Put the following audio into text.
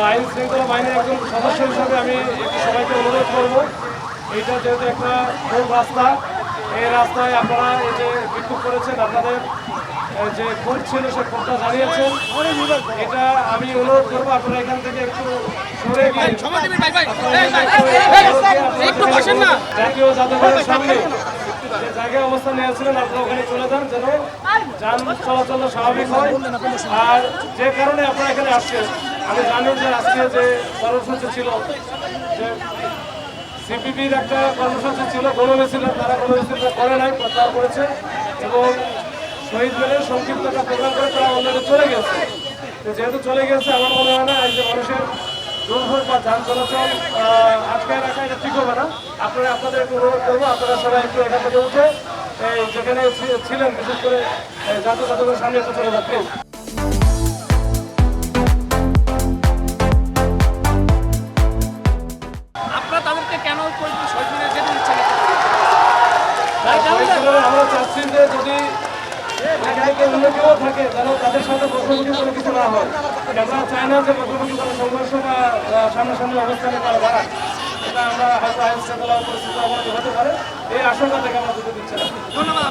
আইন শৃঙ্খলা বাহিনীর একজন সদস্য হিসাবে আমি একটু সবাইকে অনুরোধ করব এইটা যেহেতু একটা মূল রাস্তা এই রাস্তায় আপনারা এই যে বিক্ষোভ করেছেন আপনাদের যে কোর্ট ছিল সে কোর্টটা জানিয়েছেন এটা আমি অনুরোধ করব আপনারা এখান থেকে একটু সরে গিয়ে একটু জাতীয় জাদুঘরের নিয়েছিলেন আপনারা ওখানে চলে যান যেন যান চলাচল স্বাভাবিক হয়। আর যে কারণে আপনারা এখানে আসছেন আমি জানি যে আজকে যে কর্মসূচি ছিল যে সিপিবির একটা কর্মসূচি ছিল গণমিছিল তারা গণমিছিলটা করে নাই প্রত্যাহার করেছে এবং শহীদ মিলের সংক্ষিপ্ত একটা প্রোগ্রাম করে তারা অলরেডি চলে গেছে। যেহেতু চলে গেছে আমার মনে হয় না এই যে মানুষের দুর্ভোগ বা যান চলাচল আহ, আটকায় রাখা এটা ঠিক হবে না। আপনারা আপনাদের অনুরোধ করব আপনারা সবাই একটু এখান থেকে উঠে যেখানে ছিলেন বিশেষ করে জাতীয় জাদুঘরের সামনে একটু চলে দিচ্ছেন পরিচালনা আমরা চাচ্ছি যে যদি কেউ অন্য কেউ থাকে যেন তাদের সাথে মুখোমুখি কোনো কিছু না হয়। আমরা চাই না যে মুখোমুখি কোনো সংঘর্ষ বা সামনাসামনি অবস্থানে তারা বাড়ায় এটা আমরা হয়তো আইন শৃঙ্খলা পরিস্থিতি অবনতি হতে পারে। আশঙ্কা থেকে আমরা দুটো দিচ্ছি না। ধন্যবাদ।